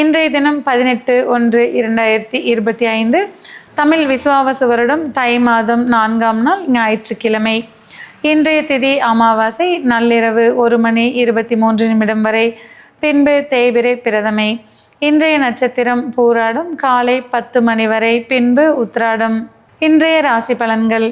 இன்றைய தினம் பதினெட்டு ஒன்று இரண்டாயிரத்தி இருபத்தி ஐந்து. தமிழ் விசுவாவச வருடம் தை மாதம் நான்காம் நாள் ஞாயிற்றுக்கிழமை. இன்றைய திதி அமாவாசை நள்ளிரவு ஒரு மணி இருபத்தி மூன்று நிமிடம் வரை. பின்பு தேய்பிரை பிரதமை. இன்றைய நட்சத்திரம் பூராடம் காலை பத்து மணி வரை பின்பு உத்ராடம் இன்றைய ராசி பலன்கள்.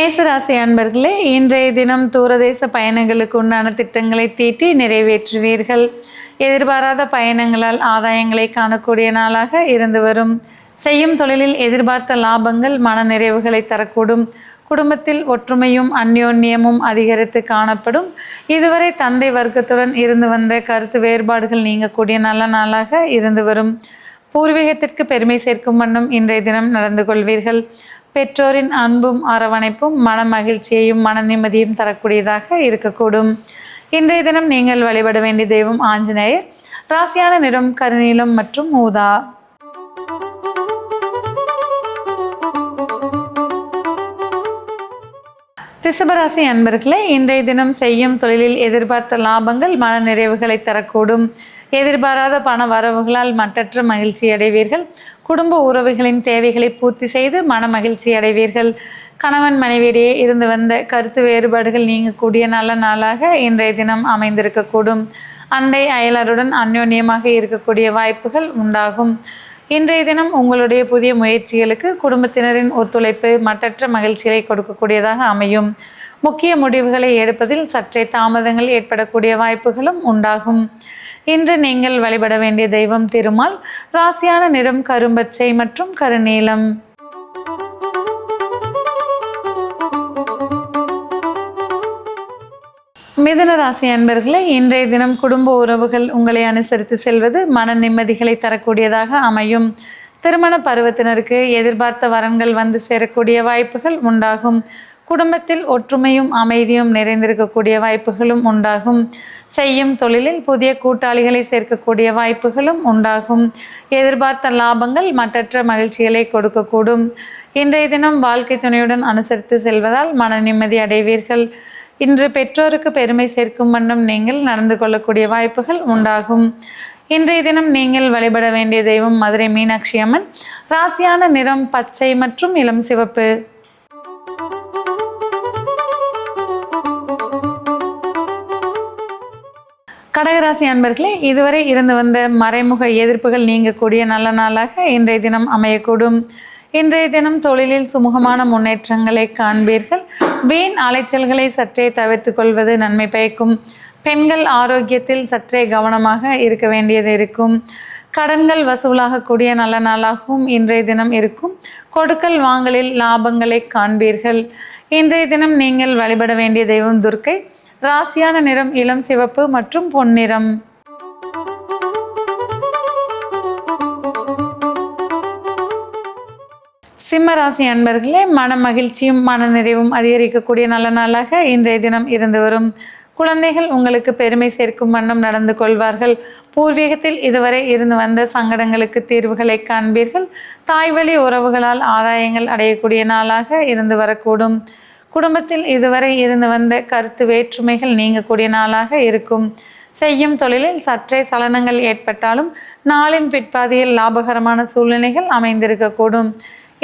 மேசராசி அன்பர்களே இன்றைய தினம் தூரதேச பயணங்களுக்கு உண்டான திட்டங்களை தீட்டி நிறைவேற்றுவீர்கள். எதிர்பாராத பயணங்களால் ஆதாயங்களை காணக்கூடிய நாளாக இருந்து வரும். செய்யும் தொழிலில் எதிர்பார்த்த லாபங்கள் மனநிறைவுகளை தரக்கூடும். குடும்பத்தில் ஒற்றுமையும் அந்யோன்யமும் அதிகரித்து காணப்படும். இதுவரை தந்தை வர்க்கத்துடன் இருந்து வந்த கருத்து வேறுபாடுகள் நீங்கக்கூடிய நல்ல நாளாக இருந்து வரும். பூர்வீகத்திற்கு பெருமை சேர்க்கும் வண்ணம் இன்றைய தினம் நடந்து கொள்வீர்கள். பெற்றோரின் அன்பும் அரவணைப்பும் மன மகிழ்ச்சியையும் மன நிம்மதியும் தரக்கூடியதாக இருக்கக்கூடும். இன்றைய தினம் நீங்கள் வழிபட வேண்டிய தெய்வம் ஆஞ்சநேயர். ராசியான நிறம் கருநீலம் மற்றும் ஊதா. ரிஷபராசி அன்பர்களே இன்றைய தினம் செய்யும் தொழிலில் எதிர்பார்த்த லாபங்கள் மன நிறைவுகளை தரக்கூடும். எதிர்பாராத பண வரவுகளால் மட்டற்ற மகிழ்ச்சி அடைவீர்கள். குடும்ப உறவுகளின் தேவைகளை பூர்த்தி செய்து மன மகிழ்ச்சி அடைவீர்கள். கணவன் மனைவியிடையே இருந்து வந்த கருத்து வேறுபாடுகள் நீங்கக்கூடிய நல்ல நாளாக இன்றைய தினம் அமைந்திருக்கக்கூடும். அண்டை அயலருடன் அந்யோன்யமாக இருக்கக்கூடிய வாய்ப்புகள் உண்டாகும். இன்றைய தினம் உங்களுடைய புதிய முயற்சிகளுக்கு குடும்பத்தினரின் ஒத்துழைப்பு மற்றற்ற மகிழ்ச்சிகளை கொடுக்கக்கூடியதாக அமையும். முக்கிய முடிவுகளை எடுப்பதில் சற்றே தாமதங்கள் ஏற்படக்கூடிய வாய்ப்புகளும் உண்டாகும். இன்று நீங்கள் வழிபட வேண்டிய தெய்வம் திருமால் ராசியான நிறம் கரும்பச்சை மற்றும் கருநீலம். மிதன ராசி அன்பர்களே இன்றைய தினம் குடும்ப உறவுகள் உங்களை அனுசரித்து செல்வது மன நிம்மதிகளை தரக்கூடியதாக அமையும். திருமண பருவத்தினருக்கு எதிர்பார்த்த வரன்கள் வந்து சேரக்கூடிய வாய்ப்புகள் உண்டாகும். குடும்பத்தில் ஒற்றுமையும் அமைதியும் நிறைந்திருக்கக்கூடிய வாய்ப்புகளும் உண்டாகும். செய்யும் தொழிலில் புதிய கூட்டாளிகளை சேர்க்கக்கூடிய வாய்ப்புகளும் உண்டாகும். எதிர்பார்த்த லாபங்கள் மற்றற்ற மகிழ்ச்சிகளை கொடுக்கக்கூடும். இன்றைய தினம் வாழ்க்கை துணையுடன் அனுசரித்து செல்வதால் மன நிம்மதி அடைவீர்கள். இன்று பெற்றோருக்கு பெருமை சேர்க்கும் வண்ணம் நீங்கள் நடந்து கொள்ளக்கூடிய வாய்ப்புகள் உண்டாகும். இன்றைய தினம் நீங்கள் வழிபட வேண்டிய தெய்வம் மதுரை மீனாட்சி அம்மன். ராசியான நிறம் பச்சை மற்றும் இளம் சிவப்பு. கடகராசி அன்பர்களே இதுவரை இருந்து வந்த மறைமுக எதிர்ப்புகள் நீங்கக்கூடிய நல்ல நாளாக இன்றைய தினம் அமையக்கூடும். இன்றைய தினம் தொழிலில் சுமூகமான முன்னேற்றங்களை காண்பீர்கள். வீண் அலைச்சல்களை சற்றே தவிர்த்து கொள்வது நன்மை பயக்கும். பெண்கள் ஆரோக்கியத்தில் சற்றே கவனமாக இருக்க வேண்டியது இருக்கும். கடன்கள் வசூலாகக்கூடிய நல்ல நாளாகவும் இன்றைய தினம் இருக்கும். கொடுக்கல் வாங்கலில் லாபங்களை காண்பீர்கள். இன்றைய தினம் நீங்கள் வழிபட வேண்டிய தெய்வம் துர்க்கை. ராசியான நிறம் இளம் சிவப்பு மற்றும் பொன்னிறம். சிம்மராசி அன்பர்களே மன மகிழ்ச்சியும் மன நிறைவும் அதிகரிக்கக்கூடிய நல்ல நாளாக இன்றைய தினம் இருந்து வரும். குழந்தைகள் உங்களுக்கு பெருமை சேர்க்கும் வண்ணம் நடந்து கொள்வார்கள். பூர்வீகத்தில் இதுவரை இருந்து வந்த சங்கடங்களுக்கு தீர்வுகளை காண்பீர்கள். தாய்வழி உறவுகளால் ஆதாயங்கள் அடையக்கூடிய நாளாக இருந்து வரக்கூடும். குடும்பத்தில் இதுவரை இருந்து வந்த கருத்து வேற்றுமைகள் நீங்கக்கூடிய நாளாக இருக்கும். செய்யும் தொழிலில் சற்றே சலனங்கள் ஏற்பட்டாலும் நாளின் பிற்பாதியில் லாபகரமான சூழ்நிலைகள் அமைந்திருக்கக்கூடும்.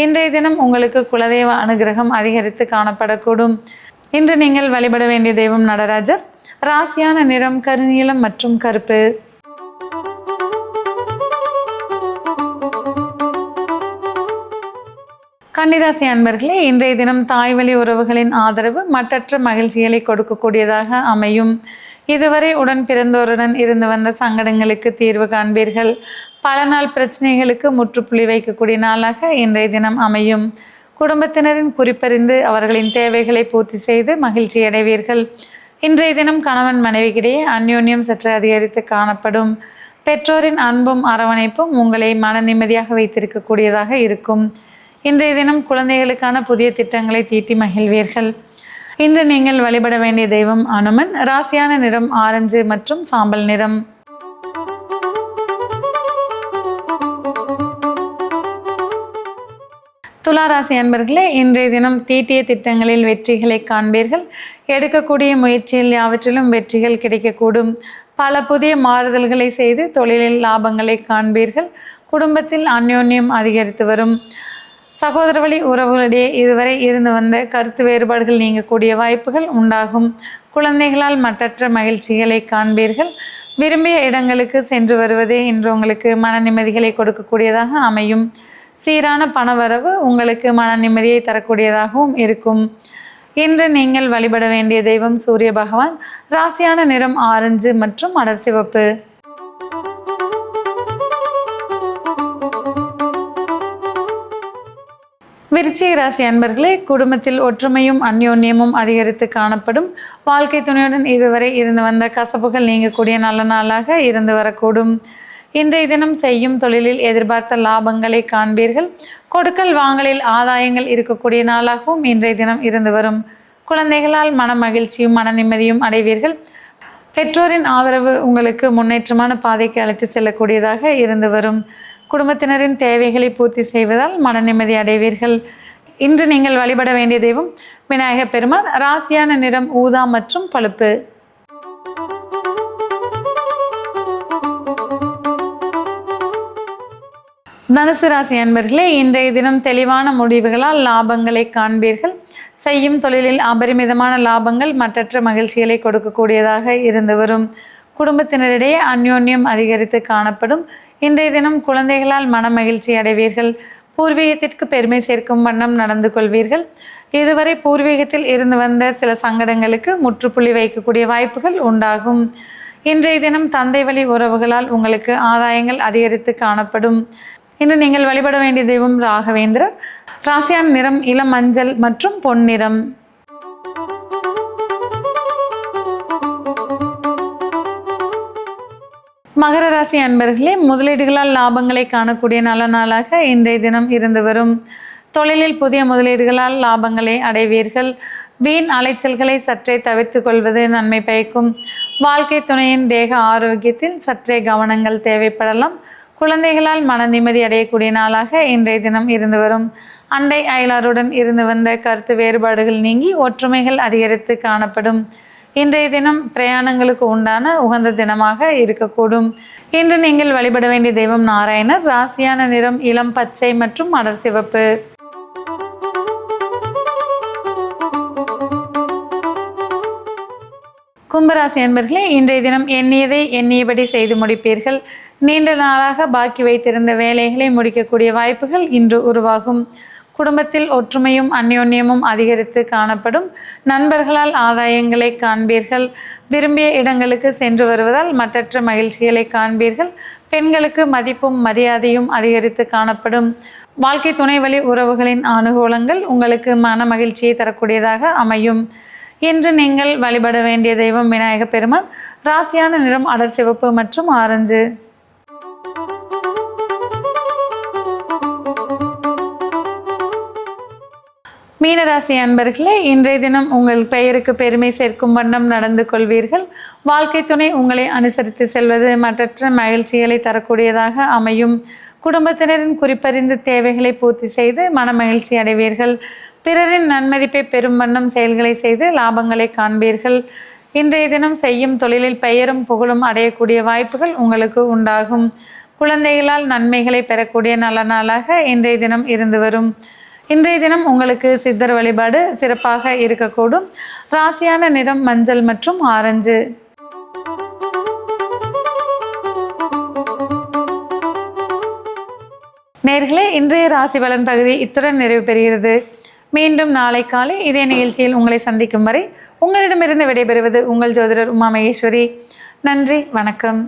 இன்றைய தினம் உங்களுக்கு குலதெய்வ அனுகிரகம் அதிகரித்து காணப்படக்கூடும். இன்று நீங்கள் வழிபட வேண்டிய தெய்வம் நடராஜர். ராசியான நிறம் கருநீலம் மற்றும் கருப்பு. கன்னிராசி அன்பர்களே இன்றைய தினம் தாய்வழி உறவுகளின் ஆதரவு மட்டற்ற மகிழ்ச்சிகளை கொடுக்கக்கூடியதாக அமையும். இதுவரை உடன் பிறந்தோருடன் இருந்து வந்த சங்கடங்களுக்கு தீர்வு காண்பீர்கள். பல நாள் பிரச்சனைகளுக்கு முற்றுப்புள்ளி வைக்கக்கூடிய நாளாக இன்றைய தினம் அமையும். குடும்பத்தினரின் குறிப்பறிந்து அவர்களின் தேவைகளை பூர்த்தி செய்து மகிழ்ச்சி அடைவீர்கள். இன்றைய தினம் கணவன் மனைவிக்கிடையே அந்யோன்யம் சற்று அதிகரித்து காணப்படும். பெற்றோரின் அன்பும் அரவணைப்பும் உங்களை மன நிம்மதியாக வைத்திருக்கக்கூடியதாக இருக்கும். இன்றைய தினம் குழந்தைகளுக்கான புதிய திட்டங்களை தீட்டி மகிழ்வீர்கள். இன்று நீங்கள் வழிபட வேண்டிய தெய்வம் அனுமன். ராசியான நிறம் ஆரஞ்சு மற்றும் சாம்பல் நிறம். துளாராசி அன்பர்களே இன்றைய தினம் தீட்டிய திட்டங்களில் வெற்றிகளை காண்பீர்கள். எடுக்கக்கூடிய முயற்சியில் யாவற்றிலும் வெற்றிகள் கிடைக்கக்கூடும். பல புதிய மாறுதல்களை செய்து தொழிலில் லாபங்களை காண்பீர்கள். குடும்பத்தில் அந்யோன்யம் அதிகரித்து வரும். சகோதர வழி உறவுகளிடையே இதுவரை இருந்து வந்த கருத்து வேறுபாடுகள் நீங்கக்கூடிய வாய்ப்புகள் உண்டாகும். குழந்தைகளால் மற்றற்ற மகிழ்ச்சிகளை காண்பீர்கள். விரும்பிய இடங்களுக்கு சென்று வருவதே இன்று உங்களுக்கு மன நிம்மதிகளை கொடுக்கக்கூடியதாக அமையும். சீரான பணவரவு உங்களுக்கு மன நிம்மதியை தரக்கூடியதாகவும் இருக்கும். இன்று நீங்கள் வழிபட வேண்டிய தெய்வம் சூரிய பகவான் ராசியான நிறம் ஆரஞ்சு மற்றும் அடர் சிவப்பு. விருச்சிக ராசி அன்பர்களே குடும்பத்தில் ஒற்றுமையும் அந்யோன்யமும் அதிகரித்து காணப்படும். வாழ்க்கை துணையுடன் இதுவரை இருந்து வந்த கசப்புகள் நீங்கக்கூடிய நல்ல நாளாக இருந்து வரக்கூடும். இன்றைய தினம் செய்யும் தொழிலில் எதிர்பார்த்த லாபங்களை காண்பீர்கள். கொடுக்கல் வாங்கலில் ஆதாயங்கள் இருக்கக்கூடிய நாளாகவும் இன்றைய தினம் இருந்து வரும். குழந்தைகளால் மன மகிழ்ச்சியும் மன நிம்மதியும் அடைவீர்கள். பெற்றோரின் ஆதரவு உங்களுக்கு முன்னேற்றமான பாதைக்கு அழைத்து செல்லக்கூடியதாக இருந்து வரும். குடும்பத்தினரின் தேவைகளை பூர்த்தி செய்வதால் மன நிம்மதி அடைவீர்கள். இன்று நீங்கள் வழிபட வேண்டிய தெய்வம் விநாயகப் பெருமான். ராசியான நிறம் ஊதா மற்றும் பழுப்பு. தனுசு ராசி அன்பர்களே இன்றைய தினம் தெளிவான முடிவுகளால் லாபங்களை காண்பீர்கள். செய்யும் தொழிலில் அபரிமிதமான லாபங்கள் மற்றற்ற மகிழ்ச்சிகளை கொடுக்கக்கூடியதாக இருந்து வரும். குடும்பத்தினரிடையே அந்யோன்யம் அதிகரித்து காணப்படும். இன்றைய தினம் குழந்தைகளால் மன மகிழ்ச்சி அடைவீர்கள். பூர்வீகத்திற்கு பெருமை சேர்க்கும் வண்ணம் நடந்து கொள்வீர்கள். இதுவரை பூர்வீகத்தில் இருந்து வந்த சில சங்கடங்களுக்கு முற்றுப்புள்ளி வைக்கக்கூடிய வாய்ப்புகள் உண்டாகும். இன்றைய தினம் தந்தை வழி உறவுகளால் உங்களுக்கு ஆதாயங்கள் அதிகரித்து காணப்படும். இன்று நீங்கள் வழிபட வேண்டிய தெய்வம் ராகவேந்திரர். ராசியான் நிறம் இளம் மஞ்சள் மற்றும் பொன்னிறம் மகர ராசி அன்பர்களே முதலீடுகளால் லாபங்களை காணக்கூடிய நல்ல நாளாக இன்றைய தினம் இருந்து வரும். தொழிலில் புதிய முதலீடுகளால் லாபங்களை அடைவீர்கள். வீண் அலைச்சல்களை சற்றே தவிர்த்து கொள்வது நன்மை பயக்கும். வாழ்க்கை துணையின் தேக ஆரோக்கியத்தில் சற்றே கவனங்கள் தேவைப்படலாம். குழந்தைகளால் மன நிம்மதி அடையக்கூடிய நாளாக இன்றைய தினம் இருந்து வரும். அண்டை அயலாருடன் இருந்து வந்த கருத்து வேறுபாடுகள் நீங்கி ஒற்றுமைகள் அதிகரித்து காணப்படும். இன்றைய தினம் பிரயாணங்களுக்கு உண்டான உகந்த தினமாக இருக்கக்கூடும். இன்று நீங்கள் வழிபட வேண்டிய தெய்வம் நாராயணர் ராசியான நிறம் இளம் பச்சை மற்றும் மலர் சிவப்பு. கும்பராசி அன்பர்களே இன்றைய தினம் எண்ணியதை எண்ணியபடி செய்து முடிப்பீர்கள். நீண்ட நாளாக பாக்கி வைத்திருந்த வேலைகளை முடிக்கக்கூடிய வாய்ப்புகள் இன்று உருவாகும். குடும்பத்தில் ஒற்றுமையும் அந்யோன்யமும் அதிகரித்து காணப்படும். நண்பர்களால் ஆதாயங்களை காண்பீர்கள். விரும்பிய இடங்களுக்கு சென்று வருவதால் மற்றற்ற மகிழ்ச்சிகளை காண்பீர்கள். பெண்களுக்கு மதிப்பும் மரியாதையும் அதிகரித்து காணப்படும். வாழ்க்கை துணை வழி உறவுகளின் அனுகூலங்கள் உங்களுக்கு மன மகிழ்ச்சியை தரக்கூடியதாக அமையும். இன்று நீங்கள் வழிபட வேண்டிய தெய்வம் விநாயக பெருமான். ராசியான நிறம் அடர் சிவப்பு மற்றும் ஆரஞ்சு. மீனராசி அன்பர்களே இன்றைய தினம் உங்கள் பெயருக்கு பெருமை சேர்க்கும் வண்ணம் நடந்து கொள்வீர்கள். வாழ்க்கை துணை உங்களை அனுசரித்து செல்வது மற்றற்ற மகிழ்ச்சிகளை தரக்கூடியதாக அமையும். குடும்பத்தினரின் குறிப்பறிந்து தேவைகளை பூர்த்தி செய்து மன மகிழ்ச்சி அடைவீர்கள். பிறரின் நன்மதிப்பை பெரும் வண்ணம் செயல்களை செய்து லாபங்களை காண்பீர்கள். இன்றைய தினம் செய்யும் தொழிலில் பெயரும் புகழும் அடையக்கூடிய வாய்ப்புகள் உங்களுக்கு உண்டாகும். குழந்தைகளால் நன்மைகளை பெறக்கூடிய நல்ல நாளாக இன்றைய தினம் இருந்து வரும். இன்றைய தினம் உங்களுக்கு சித்தர் வழிபாடு சிறப்பாக இருக்கக்கூடும். ராசியான நிறம் மஞ்சள் மற்றும் ஆரஞ்சு. நேர்களே இன்றைய ராசி பலன் பகுதி இத்துடன் நிறைவு பெறுகிறது. மீண்டும் நாளை காலை இதே நிகழ்ச்சியில் உங்களை சந்திக்கும் வரை உங்களிடமிருந்து விடைபெறுவது உங்கள் ஜோதிடர் உமா மகேஸ்வரி நன்றி வணக்கம்.